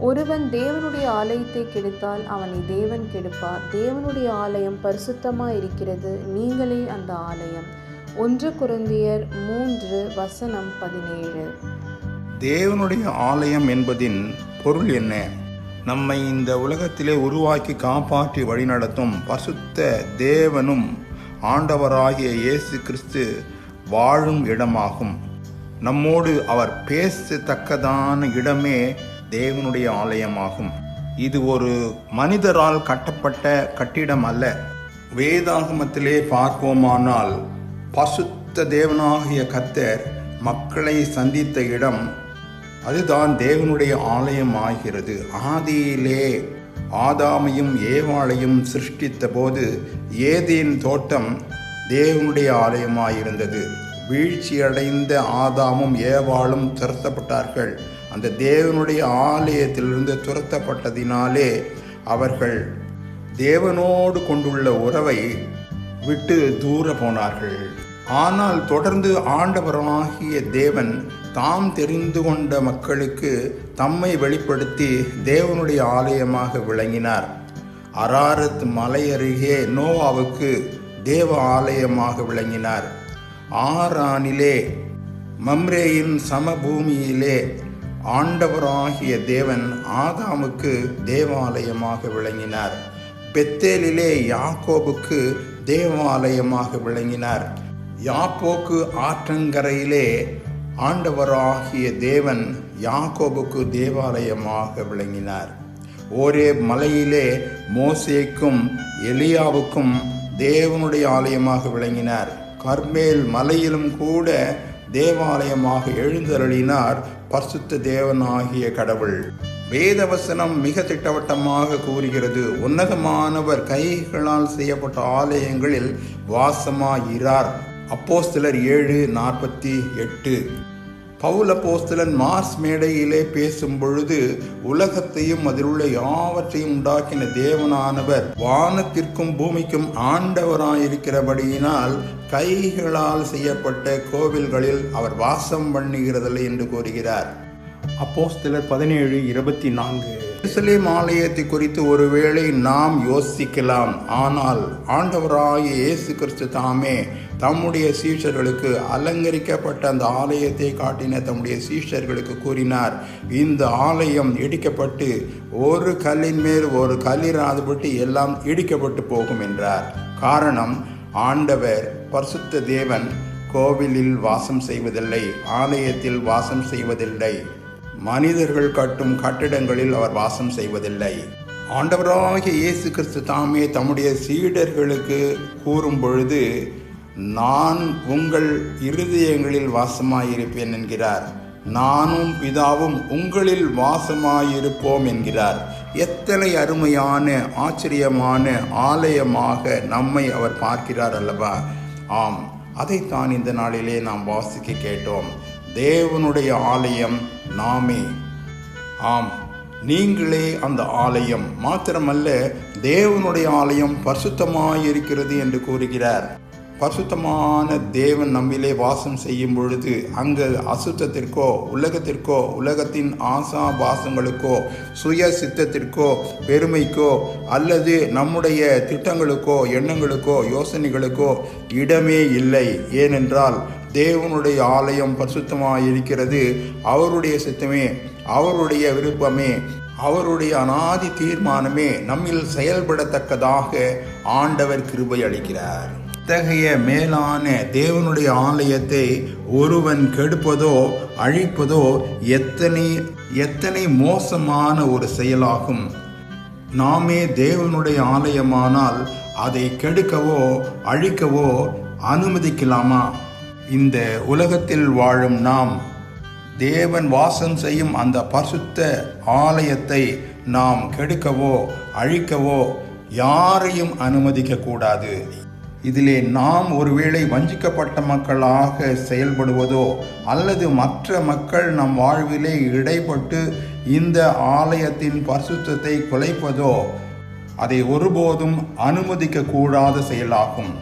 ஒருவன் தேவனுடைய ஆலயத்தை கெடுத்தால் அவனை தேவன் கெடுப்பார். தேவனுடைய ஆலயம் பரிசுத்தமாக இருக்கிறது நீங்களே அந்த ஆலயம். ஒன்று குருந்தியர் மூன்று வசனம் பதினேழு. தேவனுடைய ஆலயம் என்பதின் பொருள் என்ன? நம்மை இந்த உலகத்திலே உருவாக்கி காப்பாற்றி வழிநடத்தும் பசுத்த தேவனும் ஆண்டவராகிய இயேசு கிறிஸ்து வாழும் இடமாகும். நம்மோடு அவர் பேசத்தக்கதான இடமே தேவனுடைய ஆலயமாகும். இது ஒரு மனிதரால் கட்டப்பட்ட கட்டிடம் அல்ல. வேதாகமத்திலே பார்ப்போமானால் பசுத்த தேவனாகிய கத்தர் மக்களை சந்தித்த இடம் அதுதான் தேவனுடைய ஆலயம் ஆகிறது ஆதியிலே ஆதாமையும் ஏவாளையும் சிருஷ்டித்த போது ஏதேன் தோட்டம் தேவனுடைய ஆலயமாயிருந்தது. வீழ்ச்சியடைந்த ஆதாமும் ஏவாளும் துரத்தப்பட்டார்கள். அந்த தேவனுடைய ஆலயத்திலிருந்து துரத்தப்பட்டதினாலே அவர்கள் தேவனோடு கொண்டுள்ள உறவை விட்டு தூர போனார்கள். ஆனால் தொடர்ந்து ஆண்டவராகிய தேவன் தாம் தெரிந்து கொண்ட மக்களுக்கு தம்மை வெளிப்படுத்தி தேவனுடைய ஆலயமாக விளங்கினார். அராரத் மலை அருகே நோவாவுக்கு தேவ ஆலயமாக விளங்கினார். ஆரானிலே மம்ரேயின் சமபூமியிலே ஆண்டவராகிய தேவன் ஆதாமுக்கு தேவாலயமாக விளங்கினார். பெத்தேலிலே யாக்கோபுக்கு தேவாலயமாக விளங்கினார். யாப்போக்கு ஆற்றங்கரையிலே ஆண்டவராகிய தேவன் யாக்கோபுக்கு தேவாலயமாக விளங்கினார். ஒரே மலையிலே மோசேக்கும் எலியாவுக்கும் தேவனுடைய ஆலயமாக விளங்கினார். கர்மேல் மலையிலும் கூட தேவாலயமாக எழுந்தருளினார் பரிசுத்த தேவனாகிய கடவுள். வேதவசனம் மிக திட்டவட்டமாக கூறுகிறது. உன்னதமானவர் கைகளால் செய்யப்பட்ட ஆலயங்களில் வாசமாயிரார். அப்போஸ்தலர் ஏழு நாற்பத்தி எட்டு. பவுல போஸ்தலன் மார்ஸ் மேடையிலே பேசும் பொழுது உலகத்தையும் அதில் உள்ள யாவற்றையும் உண்டாக்கின தேவனானவர் வானத்திற்கும் பூமிக்கும் ஆண்டவராயிருக்கிறபடியினால் கைகளால் செய்யப்பட்ட கோவில்களில் அவர் வாசம் பண்ணுகிறதில்லை என்று கூறுகிறார். அப்போஸ்தலர் பதினேழு இருபத்தி நான்கு. எருசலேம் ஆலயத்தை குறித்து ஒருவேளை நாம் யோசிக்கலாம். ஆனால் ஆண்டவராகிய இயேசு கிறிஸ்து தாமே தம்முடைய சீஷர்களுக்கு அலங்கரிக்கப்பட்ட அந்த ஆலயத்தை காட்டின தம்முடைய சீஷர்களுக்கு கூறினார். இந்த ஆலயம் இடிக்கப்பட்டு ஒரு கல்லின் மேல் ஒரு கல்லிராதுபட்டு எல்லாம் இடிக்கப்பட்டு போகும் என்றார். காரணம் ஆண்டவர் பரிசுத்த தேவன் கோவிலில் வாசம் செய்வதில்லை ஆலயத்தில் வாசம் செய்வதில்லை. மனிதர்கள் கட்டும் கட்டிடங்களில் அவர் வாசம் செய்வதில்லை. ஆண்டவராகிய இயேசு கிறிஸ்து தாமே தம்முடைய சீடர்களுக்கு கூறும் பொழுது நான் உங்கள் இருதயங்களில் வாசமாயிருப்பேன் என்கிறார். நானும் பிதாவும் உங்களில் வாசமாயிருப்போம் என்கிறார். எத்தனை அருமையான ஆச்சரியமான ஆலயமாக நம்மை அவர் பார்க்கிறார் அல்லவா? ஆம் அதைத்தான் இந்த நாளிலே நாம் வாசிக்க கேட்டோம். தேவனுடைய ஆலயம் நாமே. ஆம் நீங்களே அந்த ஆலயம் மாத்திரமல்ல தேவனுடைய ஆலயம் பரிசுத்தமாயிருக்கிறது என்று கூறுகிறார். பரிசுத்தமான தேவன் நம்மிலே வாசம் செய்யும் பொழுது அங்கு அசுத்தத்திற்கோ உலகத்திற்கோ உலகத்தின் ஆசா பாசங்களுக்கோ சுய சித்தத்திற்கோ பெருமைக்கோ அல்லது நம்முடைய திட்டங்களுக்கோ எண்ணங்களுக்கோ யோசனைகளுக்கோ இடமே இல்லை. ஏனென்றால் தேவனுடைய ஆலயம் பரிசுத்தமாக இருக்கிறது அவருடைய சித்தமே அவருடைய விருப்பமே அவருடைய அனாதி தீர்மானமே நம்மில் செயல்படத்தக்கதாக ஆண்டவர் கிருபை அளிக்கிறார். இத்தகைய மேலான தேவனுடைய ஆலயத்தை ஒருவன் கெடுப்பதோ அழிப்பதோ எத்தனை எத்தனை மோசமான ஒரு செயலாகும். நாமே தேவனுடைய ஆலயமானால் அதை கெடுக்கவோ அழிக்கவோ அனுமதிக்கலாமா? இந்த உலகத்தில் வாழும் நாம் தேவன் வாசம் செய்யும் அந்த பரிசுத்த ஆலயத்தை நாம் கெடுக்கவோ அழிக்கவோ யாரையும் அனுமதிக்க கூடாது இதிலே நாம் ஒருவேளை வஞ்சிக்கப்பட்ட மக்களாக செயல்படுவதோ அல்லது மற்ற மக்கள் நம் வாழ்விலே இடைப்பட்டு இந்த ஆலயத்தின் பரிசுத்தத்தை குலைப்பதோ அதை ஒருபோதும் அனுமதிக்க கூடாத செயலாகும்.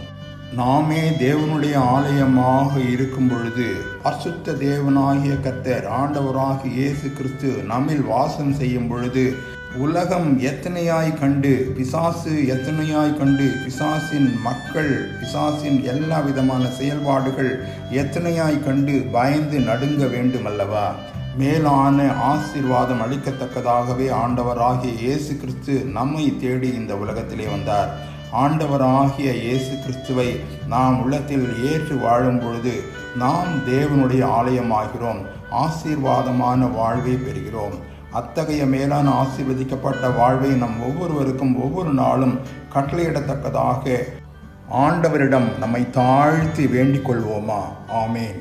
நாமே தேவனுடைய ஆலயமாக இருக்கும் பொழுது அசுத்த தேவனாகிய கர்த்தர் ஆண்டவராகிய இயேசு கிறிஸ்து நம்மில் வாசம் செய்யும் பொழுது உலகம் எத்தனையாய் கண்டு பிசாசு எத்தனையாய் கண்டு பிசாசின் மக்கள் பிசாசின் எல்லா விதமான செயல்பாடுகள் எத்தனையாய் கண்டு பயந்து நடுங்க வேண்டுமல்லவா? மேலான ஆசீர்வாதம் அளிக்கத்தக்கதாகவே ஆண்டவராகிய இயேசு கிறிஸ்து நம்மை தேடி இந்த உலகத்திலே வந்தார். ஆண்டவராகிய இயேசு கிறிஸ்துவை நாம் உள்ளத்தில் ஏற்று வாழும் பொழுது நாம் தேவனுடைய ஆலயமாகிறோம் ஆசீர்வாதமான வாழ்வை பெறுகிறோம். அத்தகைய மேலான ஆசீர்வதிக்கப்பட்ட வாழ்வை நம் ஒவ்வொருவருக்கும் ஒவ்வொரு நாளும் கட்டளையிடத்தக்கதாக ஆண்டவரிடம் நம்மை தாழ்த்தி வேண்டிக் கொள்வோமா? ஆமேன்.